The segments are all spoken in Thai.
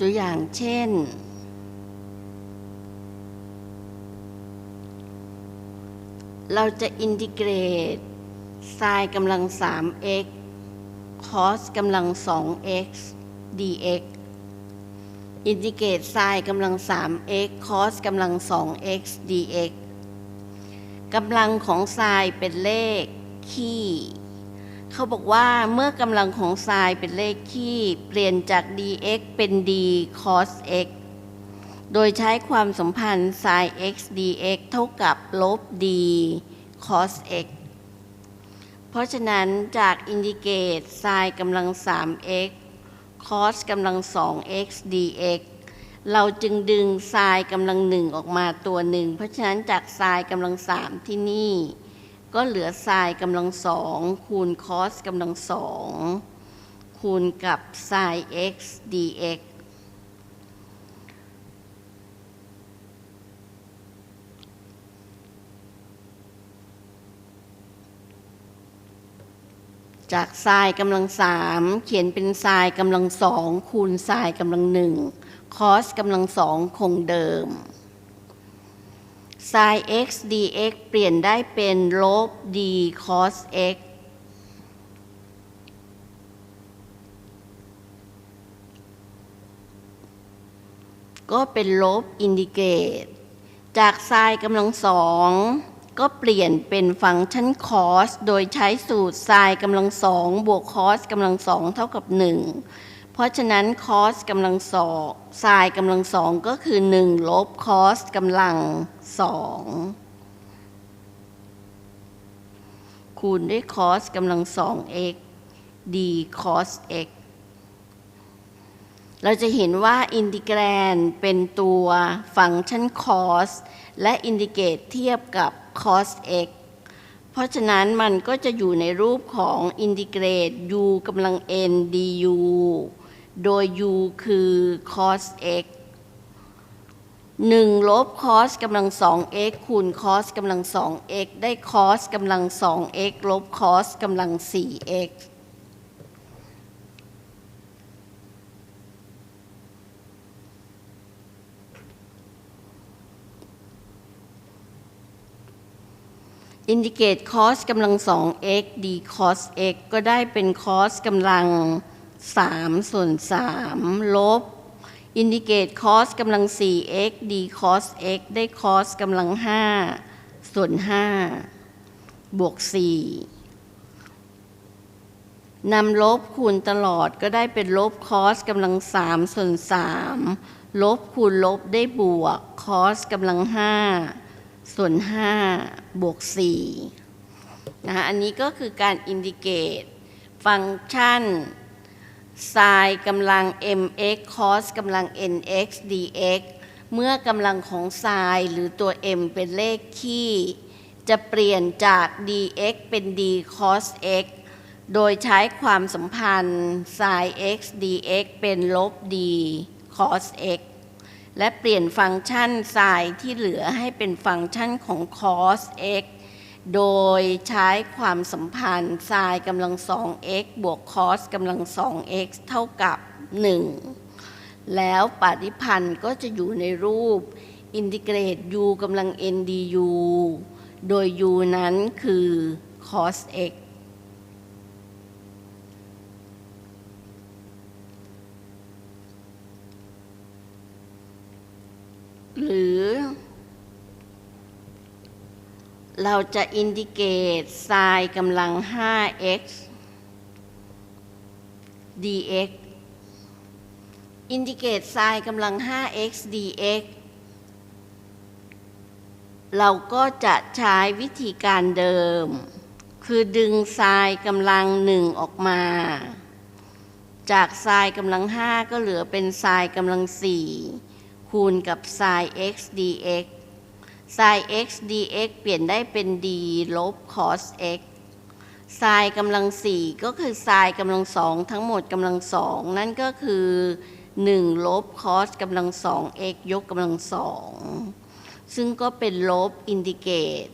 ตัวอย่างเช่น เราจะอินทิเกรตไซน์กำลัง 3x cos กำลัง 2x dx อินทิเกรตไซน์กำลัง 3x cos กำลัง 2x dx กำลังของไซน์เป็นเลขคี่เขาบอกว่าเมื่อกำลังของไซน์เป็นเลขคี่เปลี่ยนจาก dx เป็น d cos x โดยใช้ความสัมพันธ์ sin x dx เท่ากับลบ d cos x เพราะฉะนั้นจากอินดิเกต sin กำลัง 3x cos กำลัง 2x dx เราจึงดึง sin กำลังหนึ่งออกมาตัวหนึ่ง เพราะฉะนั้นจาก sin กำลัง3ที่นี่ ก็เหลือ sin กำลังสองคูณ cos กำลังสองคูณกับ sin x dx จากทรายกำลังสามเขียนเป็นทรายกำลังสองคูณทรายกำลังหนึ่ง คอสกำลังสองคงเดิม sin x dx เปลี่ยนได้เป็นลบ d cos x ก็เป็นลบอินดิเกต จากไซน์กำลังสองก็เปลี่ยนเป็นฟังก์ชันคอสโดยใช้สูตรไซน์กำลังสองบวกคอสกำลังสองเท่ากับหนึ่ง เพราะฉะนั้นคอสกำลังสองไซน์กำลังสองก็คือหนึ่งลบคอสกำลังสองคูณด้วยคอสกำลังสอง x d cos x เราจะเห็นว่าอินทิแกรนเป็นตัวฟังก์ชัน cos และอินดิเกตเทียบกับ cos x เพราะฉะนั้นมันก็จะอยู่ในรูปของอินทิเกรต u กำลัง n du โดย u คือ cos x 1 ลบ cos กำลัง 2x คูณ cos กำลัง 2x ได้ cos กำลัง 2x ลบ cos กำลัง 4x อินดิเกต cos กำลัง 2x d cos x ก็ได้เป็น cos กำลัง 3 ส่วน 3 ลบ อินดิเกต cos กำลัง 4x d cos x ได้ cos กำลัง 5 ส่วน 5 บวก 4 นำลบคูณตลอดก็ได้เป็นลบ cos กำลัง 3 ส่วน 3 ลบคูณลบได้บวก cos กำลัง 5 ส่วน 5 บวก 4 นะคะอันนี้ก็คือการอินดิเกตฟังก์ชัน sin กำลัง mx cos กำลัง nx dx เมื่อกำลังของ sin หรือตัว m เป็นเลขคี่ จะเปลี่ยนจาก dx เป็น d cos x โดยใช้ความสัมพันธ์ sin x dx เป็นลบ d cos x และเปลี่ยนฟังก์ชัน sin ที่เหลือให้เป็นฟังก์ชันของ cos x โดยใช้ความสัมพันธ์ sin กำลัง 2x บวก cos กำลัง 2x เท่ากับ 1 แล้วปฏิพันธ์ก็จะอยู่ในรูป อินทิเกรต u กำลัง n du โดย u นั้นคือ cos x หรือ เราจะอินดิเกต sin กำลัง 5x dx อินดิเกต sin กำลัง 5x dx เราก็จะใช้วิธีการเดิม คือดึง sin กำลังหนึ่งออกมา จาก sin กำลัง5ก็เหลือเป็น sin กำลัง4คูณกับ sin x dx sin x dx เปลี่ยนได้เป็น d ลบ cos x sin กำลัง4ก็คือ sin กำลัง2ทั้งหมดกำลัง2นั่นก็คือ 1 ลบ cos กำลัง2 x ยกกำลัง2ซึ่งก็เป็นลบอินดิเกต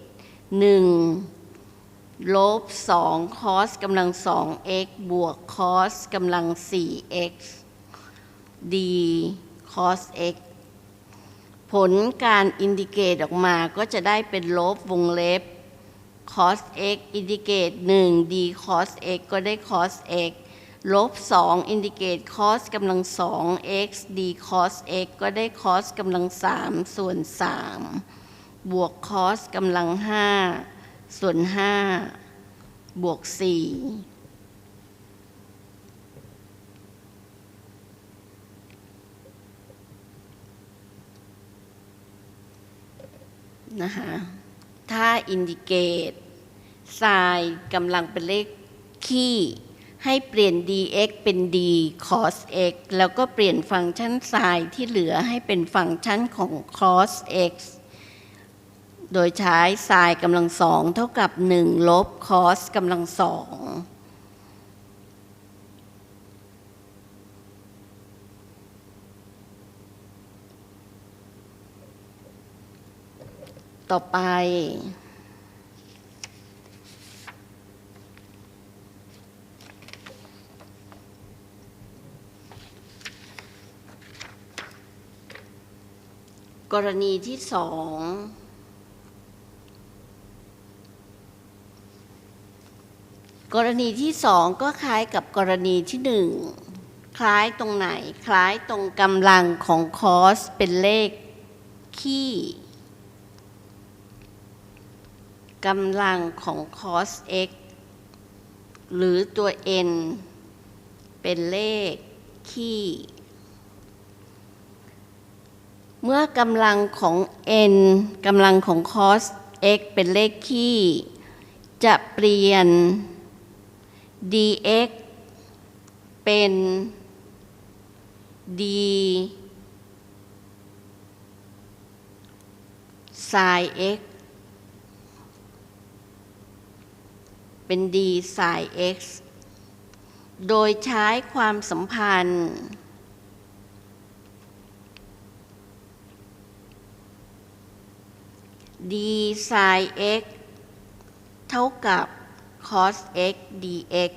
1ลบ2คอสกำลัง 2x บวกคอสกำลัง 4x d cos x ผลการอินดิเกตออกมาก็จะได้เป็นลบวงเล็บ cos x อินดิเกต1 d cos x ก็ได้ cos x ลบ2อินดิเกต cos กำลัง2 x d cos x ก็ได้ cos กำลัง3ส่วน 3 บวก cos กำลัง5ส่วน 5 บวก 4 นะคะถ้าอินดิเกตไซน์กำลังเป็นเลขคี่ ให้เปลี่ยน dx เป็น d cos x แล้วก็เปลี่ยนฟังก์ชันไซน์ที่เหลือให้เป็นฟังก์ชันของ cos x โดยใช้ไซน์กำลังสองเท่ากับ 1 ลบ cos กำลังสอง ต่อไป กรณีที่สองกรณีที่สองก็คล้ายกับกรณีที่หนึ่งคล้ายตรงไหน คล้ายตรงกำลังของคอสเป็นเลขคี่ กำลังของ cos x หรือตัว n เป็นเลขคี่ เมื่อกำลังของ n กำลังของ cos x เป็นเลขคี่ จะเปลี่ยน dx เป็น d sin x เป็น d sin x โดยใช้ความสัมพันธ์ d sin x เท่ากับ cos x dx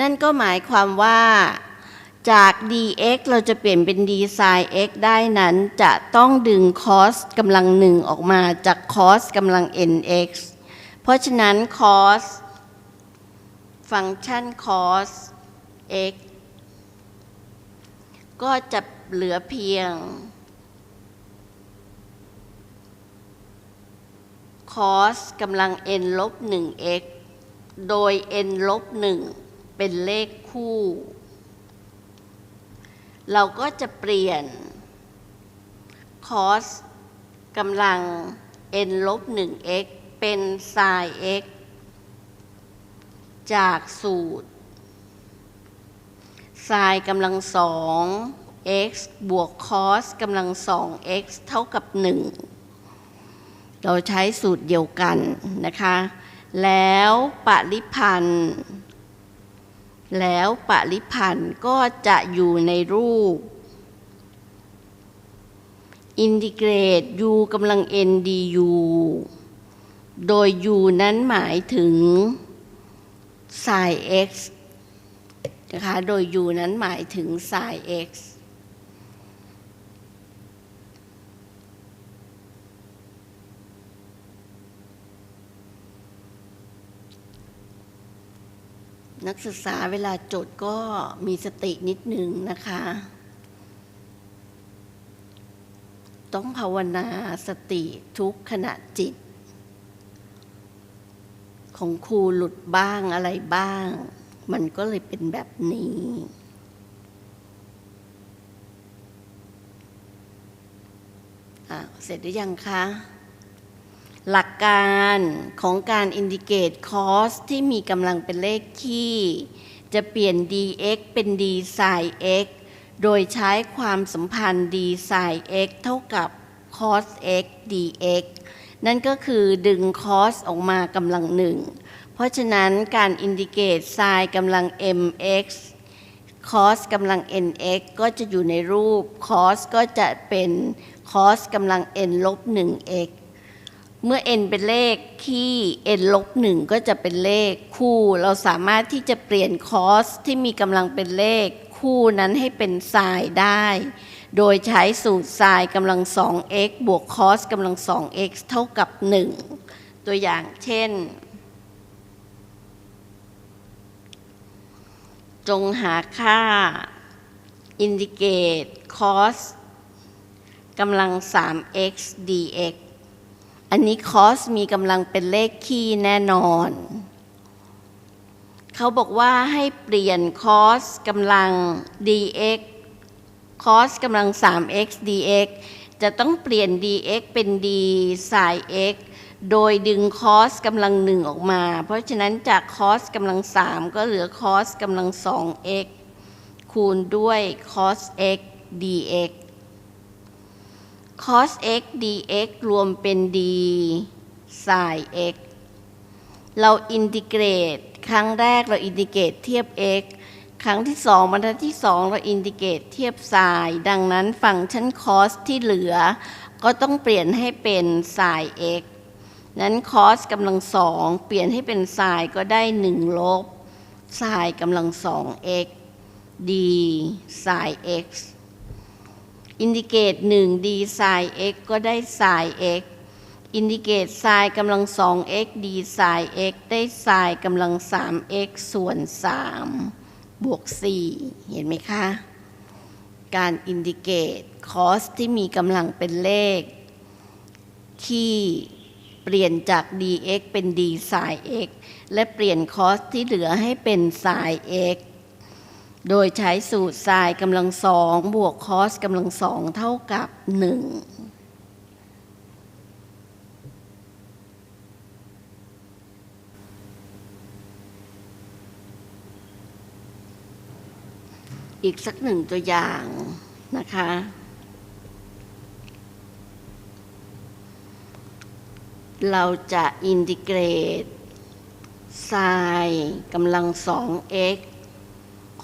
นั่นก็หมายความว่าจาก dx เราจะเปลี่ยนเป็น d sin x ได้นั้นจะต้องดึง cos กำลังหนึ่งออกมาจาก cos กำลัง nx เพราะฉะนั้น cos ฟังก์ชัน cos x ก็จะเหลือเพียง cos กำลัง n ลบ 1x โดย n ลบ 1 เป็นเลขคู่ เราก็จะเปลี่ยน cos กำลัง n ลบ 1x เป็น sin x จากสูตร sin กำลังสอง x บวก cos กำลังสอง x เท่ากับ 1 เราใช้สูตรเดียวกันนะคะ แล้วปริพันธ์ แล้วปริพันธ์ก็จะอยู่ในรูป อินทิเกรต u กำลัง n du โดย u นั้นหมายถึง sin x นะคะ โดย u นั้นหมายถึง sin x นักศึกษาเวลาจดก็มีสตินิดหนึ่งนะคะ ต้องภาวนาสติทุกขณะจิต ของครูหลุดบ้างอะไรบ้าง มันก็เลยเป็นแบบนี้ เสร็จหรือยังคะ หลักการของการอินดิเกตคอสที่มีกำลังเป็นเลขคี่ จะเปลี่ยน dx เป็น d sin x โดยใช้ความสัมพันธ์ d sin x เท่ากับ cos x dx นั่นก็คือดึง cos ออกมากำลังหนึ่ง เพราะฉะนั้นการอินดิเกต sin กำลัง mx cos กำลัง nx ก็จะอยู่ในรูป cos ก็จะเป็น cos กำลัง n ลบ 1x เมื่อ n เป็นเลขคี่ n ลบหนึ่งก็จะเป็นเลขคู่ เราสามารถที่จะเปลี่ยนคอสที่มีกำลังเป็นเลขคู่นั้นให้เป็นไซน์ได้ โดยใช้สูตรไซน์กำลัง 2x บวกคอสกำลัง 2x เท่ากับ 1 ตัวอย่างเช่น จงหาค่า indicate cos กำลัง 3x dx อันนี้ cos มีกำลังเป็นเลขคี่แน่นอน เขาบอกว่าให้เปลี่ยน cos กำลัง dx cos กำลัง 3x dx จะต้องเปลี่ยน dx เป็น d sin x โดยดึง cos กำลังหนึ่งออกมา เพราะฉะนั้นจาก cos กำลัง 3 ก็เหลือ cos กำลัง 2x คูณด้วย cos x dx cos x dx รวมเป็น d sin x เราอินทิเกรต ครั้งแรกเราอินทิเกรตเทียบ x ครั้งที่สองบรรทัดที่สองเราอินทิเกรตเทียบ sin ดังนั้นฟังก์ชัน cos ที่เหลือ ก็ต้องเปลี่ยนให้เป็น sin x นั้น cos กำลังสองเปลี่ยนให้เป็น sin ก็ได้1ลบ sin กำลังสอง x d sin x อินดิเกต1 d sin x ก็ได้ sin x อินดิเกต sin กำลัง 2x d sin x ได้ sin กำลัง 3x ส่วน3 บวก 4 เห็นไหมคะ การอินดิเกต cos ที่มีกำลังเป็นเลข ที่เปลี่ยนจาก dx เป็น d sin x และเปลี่ยน cos ที่เหลือให้เป็น sin x โดยใช้สูตร sin กำลังสองบวก cos กำลังสองเท่ากับ 1 อีกสักหนึ่งตัวอย่างนะคะ เราจะอินทิเกรต sin กำลัง 2x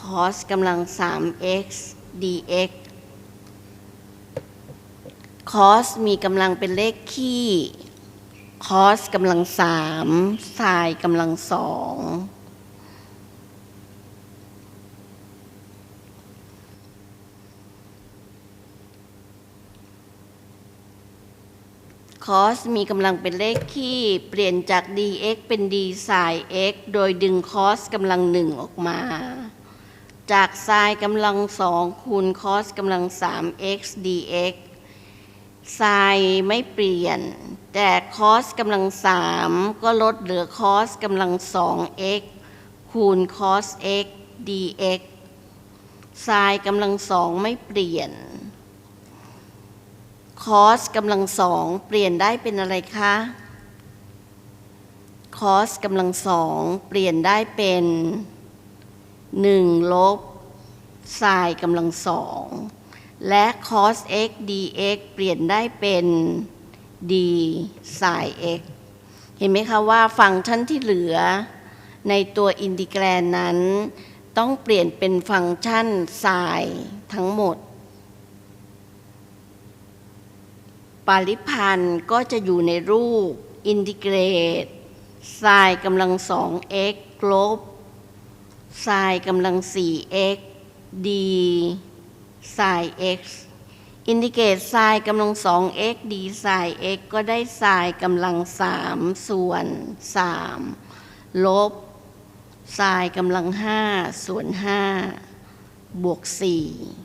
cos กำลัง 3x dx cos มีกำลังเป็นเลขคี่ cos กำลัง3 sin กำลัง2 cos มีกำลังเป็นเลขคี่ เปลี่ยนจาก dx เป็น d sin x โดยดึง cos กำลังหนึ่งออกมา จาก sin กำลังสองคูณ cos กำลัง 3x dx sin ไม่เปลี่ยน แต่ cos กำลังสามก็ลดเหลือ cos กำลัง 2x คูณ cos x dx sin กำลังสองไม่เปลี่ยน คอสกำลังสองเปลี่ยนได้เป็นอะไรคะคอสกำลังสองเปลี่ยนได้เป็นหนึ่งลบไซน์กำลังสองและ cos x dx เปลี่ยนได้เป็น d sin x เห็นไหมคะว่าฟังก์ชันที่เหลือ ในตัวอินทิแกรนนั้น ต้องเปลี่ยนเป็นฟังก์ชันไซน์ทั้งหมด ปริพันธ์ก็จะอยู่ในรูปอินทิเกรต sin กำลัง 2x ลบ sin กำลัง 4x d sin x อินทิเกรต sin กำลัง 2x d sin x ก็ได้ sin กำลัง3ส่วน3ลบ sin กำลัง5ส่วน5บวก4